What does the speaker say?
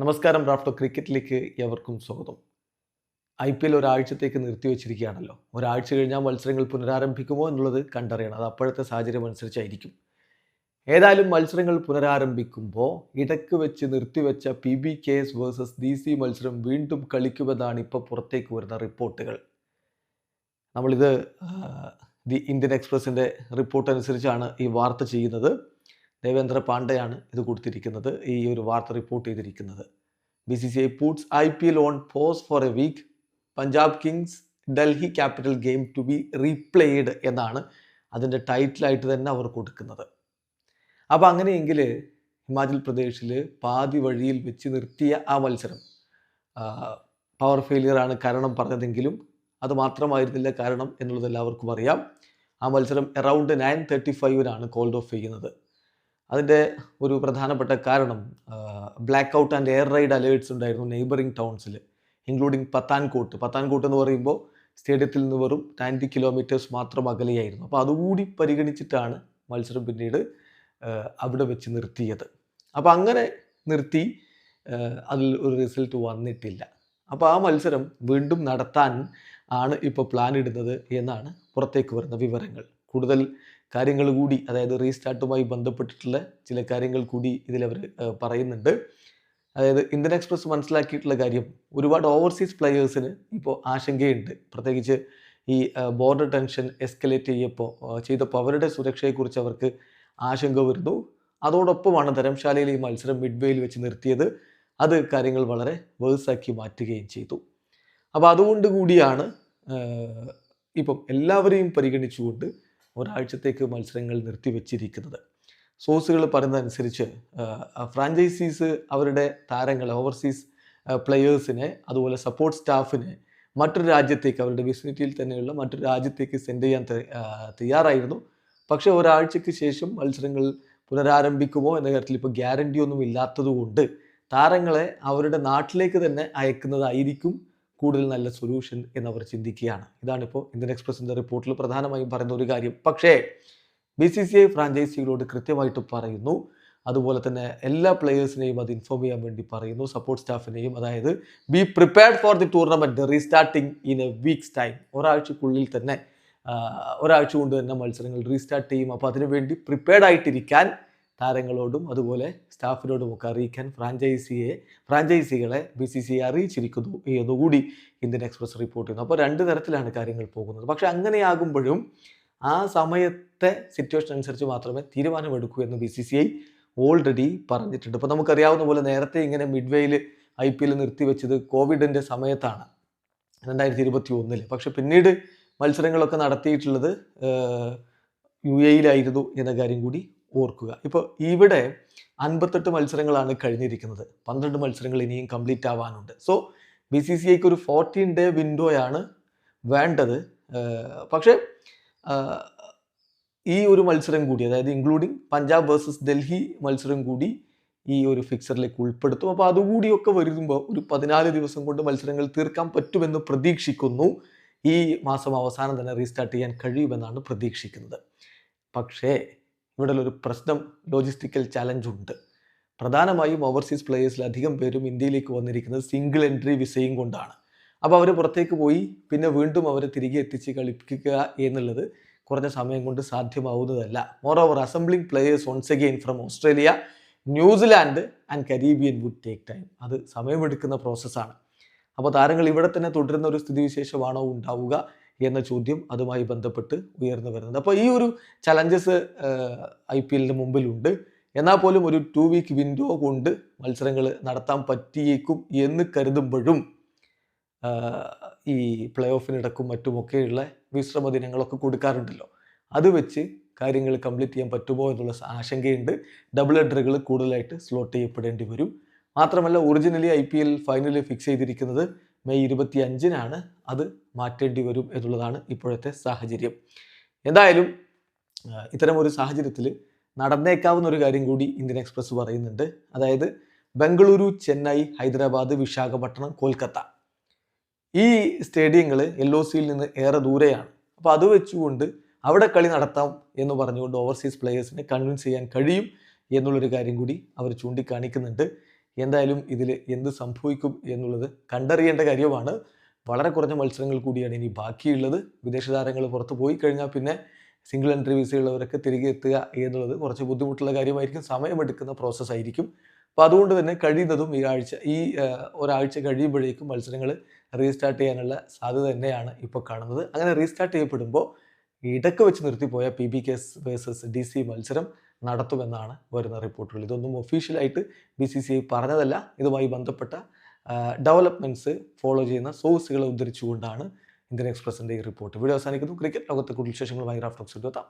നമസ്കാരം ഡ്രാഫ്റ്റർ ക്രിക്കറ്റിലേക്ക് എവർക്കും സ്വാഗതം. I P L ഒരാഴ്ചത്തേക്ക് നിർത്തിവെച്ചിരിക്കുകയാണല്ലോ. ഒരാഴ്ച കഴിഞ്ഞാൽ മത്സരങ്ങൾ പുനരാരംഭിക്കുമോ എന്നുള്ളത് കണ്ടറിയണം. അത് അപ്പോഴത്തെ സാഹചര്യം അനുസരിച്ചായിരിക്കും. ഏതായാലും മത്സരങ്ങൾ പുനരാരംഭിക്കുമ്പോൾ ഇടയ്ക്ക് വെച്ച് നിർത്തിവെച്ച P B K S versus D C മത്സരം വീണ്ടും കളിക്കുമെന്നാണ് ഇപ്പോൾ പുറത്തേക്ക് വരുന്ന റിപ്പോർട്ടുകൾ. നമ്മളിത് ദി ഇന്ത്യൻ എക്സ്പ്രസിന്റെ റിപ്പോർട്ട് അനുസരിച്ചാണ് ഈ വാർത്ത ചെയ്യുന്നത്. ദേവേന്ദ്ര പാണ്ഡെയാണ് ഇത് കൊടുത്തിരിക്കുന്നത് ഈ ഒരു വാർത്ത റിപ്പോർട്ട് ചെയ്തിരിക്കുന്നത്. B C C I puts I P L on pause for a week Punjab Kings Delhi Capital game to be replayed എന്നാണ് അതിന്റെ ടൈറ്റിലായിട്ട് തന്നെ അവർ കൊടുക്കുന്നത്. അപ്പോൾ അങ്ങനെയെങ്കിൽ ഹിമാചൽ പ്രദേശിൽ പാതി വഴിയിൽ വെച്ച് നിർത്തിയ ആ മത്സരം പവർ ഫെയിലിയറാണ് കാരണം പറഞ്ഞതെങ്കിലും അത് മാത്രമായിരുന്നില്ല കാരണം എന്നുള്ളത് എല്ലാവർക്കും അറിയാം. ആ മത്സരം അറൗണ്ട് നയൻ തേർട്ടി ഫൈവിനാണ് കോൾഡ് ഓഫ് ചെയ്യുന്നത്. അതിന്റെ ഒരു പ്രധാനപ്പെട്ട കാരണം blackout and air raid alerts ഉണ്ടായിരുന്നു നെയ്ബറിംഗ് ടൗൺസിൽ ഇൻക്ലൂഡിങ് പത്താൻകോട്ട്. പത്താൻകോട്ട് എന്ന് പറയുമ്പോൾ സ്റ്റേഡിയത്തിൽ നിന്ന് വെറും നയന്റി കിലോമീറ്റേഴ്സ് മാത്രം അകലെയായിരുന്നു. അപ്പോൾ അതുകൂടി പരിഗണിച്ചിട്ടാണ് മത്സരം പിന്നീട് അവിടെ വെച്ച് നിർത്തിയത്. അപ്പോൾ അങ്ങനെ നിർത്തി അതിൽ ഒരു റിസൾട്ട് വന്നിട്ടില്ല. അപ്പോൾ ആ മത്സരം വീണ്ടും നടത്താൻ ആണ് ഇപ്പോൾ പ്ലാൻ ഇടുന്നത് എന്നാണ് പുറത്തേക്ക് വരുന്ന വിവരങ്ങൾ. കൂടുതൽ കാര്യങ്ങൾ കൂടി അതായത് റീസ്റ്റാർട്ടുമായി ബന്ധപ്പെട്ടിട്ടുള്ള ചില കാര്യങ്ങൾ കൂടി ഇതിലവർ പറയുന്നുണ്ട്. അതായത് ഇന്ത്യൻ എക്സ്പ്രസ് മനസ്സിലാക്കിയിട്ടുള്ള കാര്യം ഒരുപാട് ഓവർസീസ് പ്ലെയേഴ്സിന് ഇപ്പോൾ ആശങ്കയുണ്ട്. പ്രത്യേകിച്ച് ഈ ബോർഡർ ടെൻഷൻ എസ്കലേറ്റ് ചെയ്യപ്പോൾ ചെയ്തപ്പോൾ അവരുടെ സുരക്ഷയെക്കുറിച്ച് അവർക്ക് ആശങ്ക വരുന്നു. അതോടൊപ്പമാണ് ധരംശാലയിൽ ഈ മത്സരം മിഡ്വേയിൽ വെച്ച് നിർത്തിയത്. അത് കാര്യങ്ങൾ വളരെ വേഴ്സാക്കി മാറ്റുകയും ചെയ്തു. അപ്പോൾ അതുകൊണ്ട് കൂടിയാണ് ഇപ്പം എല്ലാവരെയും പരിഗണിച്ചുകൊണ്ട് ഒരാഴ്ചത്തേക്ക് മത്സരങ്ങൾ നിർത്തിവെച്ചിരിക്കുന്നത്. സോഴ്സുകൾ പറയുന്നതനുസരിച്ച് ഫ്രാഞ്ചൈസീസ് അവരുടെ താരങ്ങളെ ഓവർസീസ് പ്ലെയേഴ്സിനെ അതുപോലെ സപ്പോർട്ട് സ്റ്റാഫിനെ മറ്റൊരു രാജ്യത്തേക്ക് അവരുടെ വിസിനിറ്റിയിൽ തന്നെയുള്ള മറ്റൊരു രാജ്യത്തേക്ക് സെൻഡ് ചെയ്യാൻ തയ്യാറായിരുന്നു. പക്ഷേ ഒരാഴ്ചയ്ക്ക് ശേഷം മത്സരങ്ങൾ പുനരാരംഭിക്കുമോ എന്ന കാര്യത്തിൽ ഇപ്പോൾ ഗ്യാരണ്ടി ഒന്നും ഇല്ലാത്തതുകൊണ്ട് താരങ്ങളെ അവരുടെ നാട്ടിലേക്ക് തന്നെ അയക്കുന്നതായിരിക്കും കൂടുതൽ നല്ല സൊല്യൂഷൻ എന്നവർ ചിന്തിക്കുകയാണ്. ഇതാണിപ്പോൾ ഇന്ത്യൻ എക്സ്പ്രസിന്റെ റിപ്പോർട്ടിൽ പ്രധാനമായും പറയുന്ന ഒരു കാര്യം. പക്ഷേ ബി സി സി ഐ ഫ്രാഞ്ചൈസികളോട് കൃത്യമായിട്ട് പറയുന്നു. അതുപോലെ തന്നെ എല്ലാ പ്ലെയേഴ്സിനെയും അത് ഇൻഫോം ചെയ്യാൻ വേണ്ടി പറയുന്നു. സപ്പോർട്ട് സ്റ്റാഫിനെയും അതായത് be prepared for the tournament restarting in a week's time ഒരാഴ്ചക്കുള്ളിൽ തന്നെ ഒരാഴ്ച കൊണ്ട് തന്നെ മത്സരങ്ങൾ റീസ്റ്റാർട്ട് ചെയ്യും. അപ്പോൾ അതിനുവേണ്ടി പ്രിപ്പയർഡ് ആയിട്ടിരിക്കാൻ താരങ്ങളോടും അതുപോലെ സ്റ്റാഫിനോടും ഒക്കെ അറിയിക്കാൻ ഫ്രാഞ്ചൈസിയെ ഫ്രാഞ്ചൈസികളെ ബി സി സി അറിയിച്ചിരിക്കുന്നു എന്നുകൂടി ഇന്ത്യൻ എക്സ്പ്രസ് റിപ്പോർട്ട് ചെയ്യുന്നു. അപ്പോൾ രണ്ട് തരത്തിലാണ് കാര്യങ്ങൾ പോകുന്നത്. പക്ഷെ അങ്ങനെയാകുമ്പോഴും ആ സമയത്തെ സിറ്റുവേഷൻ അനുസരിച്ച് മാത്രമേ തീരുമാനമെടുക്കൂ എന്ന് B C C I already പറഞ്ഞിട്ടുണ്ട്. ഇപ്പോൾ നമുക്കറിയാവുന്ന പോലെ നേരത്തെ ഇങ്ങനെ മിഡ്വേയിൽ ഐ പി എൽ നിർത്തിവെച്ചത് കോവിഡിന്റെ സമയത്താണ് രണ്ടായിരത്തി ഇരുപത്തി ഒന്നിൽ പക്ഷെ പിന്നീട് മത്സരങ്ങളൊക്കെ നടത്തിയിട്ടുള്ളത് യു എയിലായിരുന്നു എന്ന കാര്യം കൂടി ഓർക്കുക. ഇപ്പോൾ ഇവിടെ അൻപത്തെട്ട് മത്സരങ്ങളാണ് കഴിഞ്ഞിരിക്കുന്നത്. പന്ത്രണ്ട് മത്സരങ്ങൾ ഇനിയും കംപ്ലീറ്റ് ആവാനുണ്ട്. സോ ബി സി സി ഐക്ക് ഒരു ഫോർട്ടീൻ ഡേ വിൻഡോയാണ് വേണ്ടത്. പക്ഷേ ഈ ഒരു മത്സരം കൂടി അതായത് ഇൻക്ലൂഡിങ് പഞ്ചാബ് വേഴ്സസ് ഡൽഹി മത്സരം കൂടി ഈ ഒരു ഫിക്സറിലേക്ക് ഉൾപ്പെടുത്തും. അപ്പോൾ അതുകൂടിയൊക്കെ വരുമ്പോൾ ഒരു പതിനാല് ദിവസം കൊണ്ട് മത്സരങ്ങൾ തീർക്കാൻ പറ്റുമെന്ന് പ്രതീക്ഷിക്കുന്നു. ഈ മാസം അവസാനം തന്നെ റീസ്റ്റാർട്ട് ചെയ്യാൻ കഴിയുമെന്നാണ് പ്രതീക്ഷിക്കുന്നത്. പക്ഷേ ഇവിടെ ഒരു പ്രശ്നം ലോജിസ്റ്റിക്കൽ ചലഞ്ച് ഉണ്ട്. പ്രധാനമായും ഓവർസീസ് പ്ലേയേഴ്സിൽ അധികം പേരും ഇന്ത്യയിലേക്ക് വന്നിരിക്കുന്നത് സിംഗിൾ എൻട്രി വിസയും കൊണ്ടാണ്. അപ്പോൾ അവർ പുറത്തേക്ക് പോയി പിന്നെ വീണ്ടും അവരെ തിരികെ എത്തിച്ച് കളിപ്പിക്കുക എന്നുള്ളത് കുറഞ്ഞ സമയം കൊണ്ട് സാധ്യമാവുന്നതല്ല. More over assembling players once again from Australia New Zealand and Caribbean would take time അത് സമയമെടുക്കുന്ന പ്രോസസ്സാണ് അപ്പോൾ താരങ്ങൾ ഇവിടെ തന്നെ തുടരുന്ന ഒരു സ്ഥിതിവിശേഷമാണോ ഉണ്ടാവുക? എന്ന ചോദ്യം അതുമായി ബന്ധപ്പെട്ട് ഉയർന്നു വരുന്നത് അപ്പോൾ ഈ ഒരു ചലഞ്ചസ് ഐ പി എല്ലിന് മുമ്പിലുണ്ട്. എന്നാൽ പോലും ഒരു ടു വീക്ക് വിൻഡോ കൊണ്ട് മത്സരങ്ങൾ നടത്താൻ പറ്റിയേക്കും എന്ന് കരുതുമ്പോഴും ഈ പ്ലേ ഓഫിനിടക്കും മറ്റുമൊക്കെയുള്ള വിശ്രമ ദിനങ്ങളൊക്കെ കൊടുക്കാറുണ്ടല്ലോ. അത് വെച്ച് കാര്യങ്ങൾ കംപ്ലീറ്റ് ചെയ്യാൻ പറ്റുമോ എന്നുള്ള ആശങ്കയുണ്ട്. ഡബിൾ ഹെഡറുകൾ കൂടുതലായിട്ട് സ്ലോട്ട് ചെയ്യപ്പെടേണ്ടി വരും. മാത്രമല്ല ഒറിജിനലി ഐ ഫൈനൽ ഫിക്സ് ചെയ്തിരിക്കുന്നത് മെയ് ഇരുപത്തി അഞ്ചിനാണ് അത് മാറ്റേണ്ടി വരും എന്നുള്ളതാണ് ഇപ്പോഴത്തെ സാഹചര്യം. എന്തായാലും ഇത്തരമൊരു സാഹചര്യത്തിൽ നടന്നേക്കാവുന്ന ഒരു കാര്യം കൂടി ഇന്ത്യൻ എക്സ്പ്രസ് പറയുന്നുണ്ട്. അതായത് ബംഗളൂരു ചെന്നൈ ഹൈദരാബാദ് വിശാഖപട്ടണം കൊൽക്കത്ത. ഈ സ്റ്റേഡിയങ്ങൾ എൽ ഒ സിയിൽ നിന്ന് ഏറെ ദൂരെയാണ്. അപ്പോൾ അത് വെച്ചുകൊണ്ട് അവിടെ കളി നടത്താം എന്ന് പറഞ്ഞുകൊണ്ട് ഓവർസീസ് പ്ലെയേഴ്സിനെ കൺവിൻസ് ചെയ്യാൻ കഴിയും എന്നുള്ളൊരു കാര്യം കൂടി അവർ ചൂണ്ടിക്കാണിക്കുന്നുണ്ട്. എന്തായാലും ഇതിൽ എന്ത് സംഭവിക്കും എന്നുള്ളത് കണ്ടറിയേണ്ട കാര്യമാണ് വളരെ കുറഞ്ഞ മത്സരങ്ങൾ കൂടിയാണ് ഇനി ബാക്കിയുള്ളത്. വിദേശ താരങ്ങൾ പുറത്തു പോയി കഴിഞ്ഞാൽ പിന്നെ സിംഗിൾ എൻട്രി വിസയുള്ളവരൊക്കെ തിരികെ എത്തുക എന്നുള്ളത് കുറച്ച് ബുദ്ധിമുട്ടുള്ള കാര്യമായിരിക്കും. സമയമെടുക്കുന്ന പ്രോസസ്സ് ആയിരിക്കും. അപ്പോൾ അതുകൊണ്ട് തന്നെ കഴിയുന്നതും ഈ ആഴ്ച ഈ ഒരാഴ്ച കഴിയുമ്പോഴേക്കും മത്സരങ്ങൾ റീസ്റ്റാർട്ട് ചെയ്യാനുള്ള സാധ്യത തന്നെയാണ് ഇപ്പോൾ കാണുന്നത്. അങ്ങനെ റീസ്റ്റാർട്ട് ചെയ്യപ്പെടുമ്പോൾ ഇടയ്ക്ക് വെച്ച് നിർത്തിപ്പോയ P B K S versus D C മത്സരം നടത്തുമെന്നാണ് വരുന്ന റിപ്പോർട്ടുകൾ. ഇതൊന്നും ഒഫീഷ്യലായിട്ട് ബി സി സി ഐ പറഞ്ഞതല്ല. ഇതുമായി ബന്ധപ്പെട്ട ഡെവലപ്മെന്റ്സ് ഫോളോ ചെയ്യുന്ന സോഴ്സുകളെ ഉദ്ധരിച്ചുകൊണ്ടാണ് ഇന്ത്യൻ എക്സ്പ്രസിന്റെ ഈ റിപ്പോർട്ട് വീഡിയോ അവസാനിക്കുന്നു. ക്രിക്കറ്റ് ലോകത്തെ കൂടുതൽ വിശേഷങ്ങളുമായി റാഫ്റ്റോക്സ് എത്താം